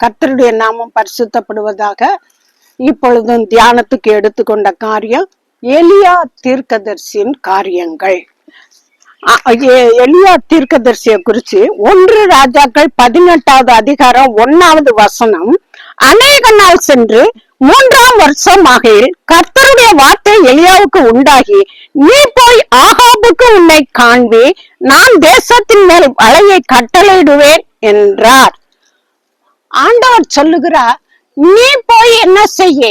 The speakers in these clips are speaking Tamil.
கர்த்தருடைய நாமம் பரிசுத்தப்படுவதாக இப்பொழுதும் தியானத்துக்கு எடுத்துக்கொண்ட காரியம் எலியா தீர்க்கதர்சியின் காரியங்கள். எலியா தீர்க்கதர்சியை குறிச்சு ஒன்று ராஜாக்கள் பதினெட்டாவது அதிகாரம் ஒன்னாவது வசனம். அநேக நாள் சென்று மூன்றாம் வருஷம் ஆகையில் கர்த்தருடைய வார்த்தை எலியாவுக்கு உண்டாகி நீ போய் ஆகாபுக்கு உன்னை காண்பி நான் தேசத்தின் மேல் வலையை கட்டளையிடுவேன் என்றார். ஆண்டவர் சொல்லுகிறார் நீ போய் என்ன செய்ய?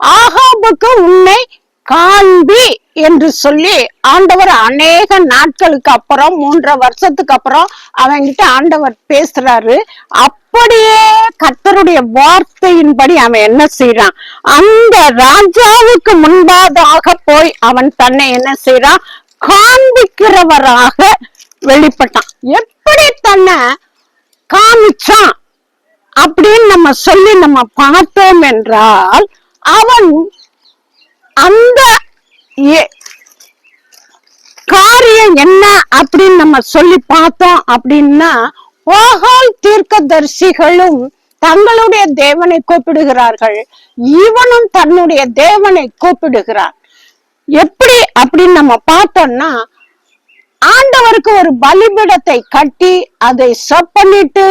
ஆகாபுக்கு உன்னை காண்பி என்று சொல்லி ஆண்டவர் அநேக நாட்களுக்கு அப்புறம் மூன்றரை வருஷத்துக்கு அப்புறம் அவன்கிட்ட ஆண்டவர் பேசுறாரு. அப்படியே கர்த்தருடைய வார்த்தையின்படி அவன் என்ன செய்யறான் அந்த ராஜாவுக்கு முன்பாதாக போய் அவன் தன்னை என்ன செய்யறான் காண்பிக்கிறவராக வெளிப்பட்ட எப்படி தன்னை காமிச்சான் அப்படின்னு நம்ம சொல்லி நம்ம பார்த்தோம் என்றால் அவன் அந்த காரியம் என்ன அப்படின்னு நம்ம சொல்லி பார்த்தோம் அப்படின்னா ஓஹால் தீர்க்கதரிசிகளும் தங்களுடைய தேவனை கூப்பிடுகிறார்கள். இவனும் தன்னுடைய தேவனை கூப்பிடுகிறான். எப்படி அப்படின்னு நம்ம பார்த்தோம்னா ஆண்டவருக்கு ஒரு பலிபீடத்தை கட்டி அதை பண்ணிட்டு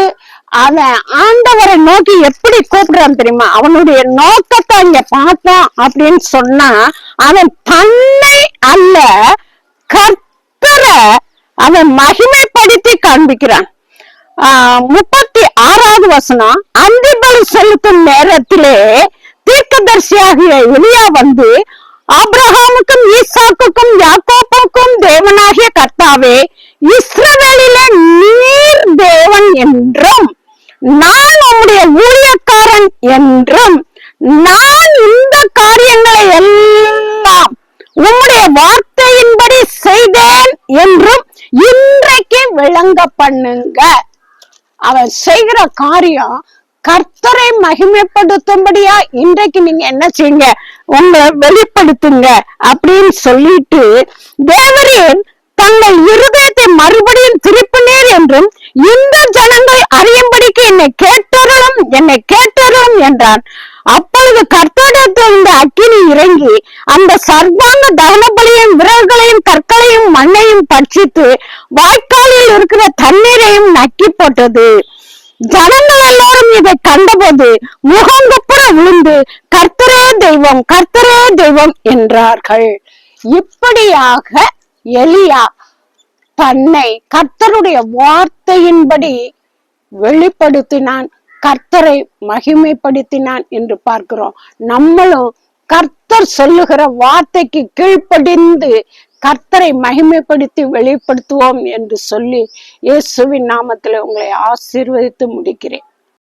அவன் ஆண்டவரை நோக்கி எப்படி கூப்பிடுறான் தெரியுமா? அவனுடைய நோக்கத்தை அங்க பார்த்தான் அப்படின்னு சொன்னா அவன் தன்னை அல்ல கர்த்தரை அவன் மகிமைப்படுத்தி காண்பிக்கிறான். ஆஹ் முப்பத்தி ஆறாவது வசனம் அந்திபலி செலுத்தும் நேரத்திலே தீர்க்கதர்சியாகிய எலியா வந்து ஆப்ரஹாமுக்கும் ஈசாக்குக்கும் யாக்கோப்புக்கும் தேவனாகிய கர்த்தாவே இஸ்ரவேலில நீர் தேவன் என்றும் நான் உம்முடைய ஊழியக்காரன் என்றும் நான் இந்த காரியங்களை எல்லாம் உம்முடைய வார்த்தையின்படி செய்தேன் என்றும் இன்றைக்கு விளங்க பண்ணுங்க. அவன் செய்கிற காரியம் கர்த்தரை மகிமைப்படுத்தும்படியா இன்றைக்கு நீங்க என்ன செய்யுங்க? உங்களை வெளிப்படுத்துங்க அப்படின்னு சொல்லிட்டு தேவரீர் தங்கள் இருதயத்தை மறுபடியும் திருப்பினேர் என்றும் என்னை கேட்டருளும் என்னை கேட்டருளும் என்றான். அப்பொழுது கர்த்தரிடத்திலிருந்து அக்கினி இறங்கி அந்த சர்வாங்க தகனபலியும் விரல்களையும் கற்களையும் மண்ணையும் பட்சித்து வாய்க்காலில் இருக்கிற தண்ணீரையும் நக்கி போட்டது. ஜனங்கள் எல்லாரும் இதை கண்டபோது முகங்குப்புற விழுந்து கர்த்தரே தெய்வம் கர்த்தரே தெய்வம் என்றார்கள். இப்படியாக எலியா தன்னை கர்த்தருடைய வார்த்தையின்படி வெளிப்படுத்தினான். கர்த்தரை மகிமைப்படுத்தினான் என்று பார்க்கிறோம். நம்மளும் கர்த்தர் சொல்லுகிற வார்த்தைக்கு கீழ்ப்படிந்து கர்த்தரை மகிமைப்படுத்தி வெளிப்படுத்துவோம் என்று சொல்லி இயேசுவின் நாமத்தில் உங்களை ஆசீர்வதித்து முடிக்கிறேன்.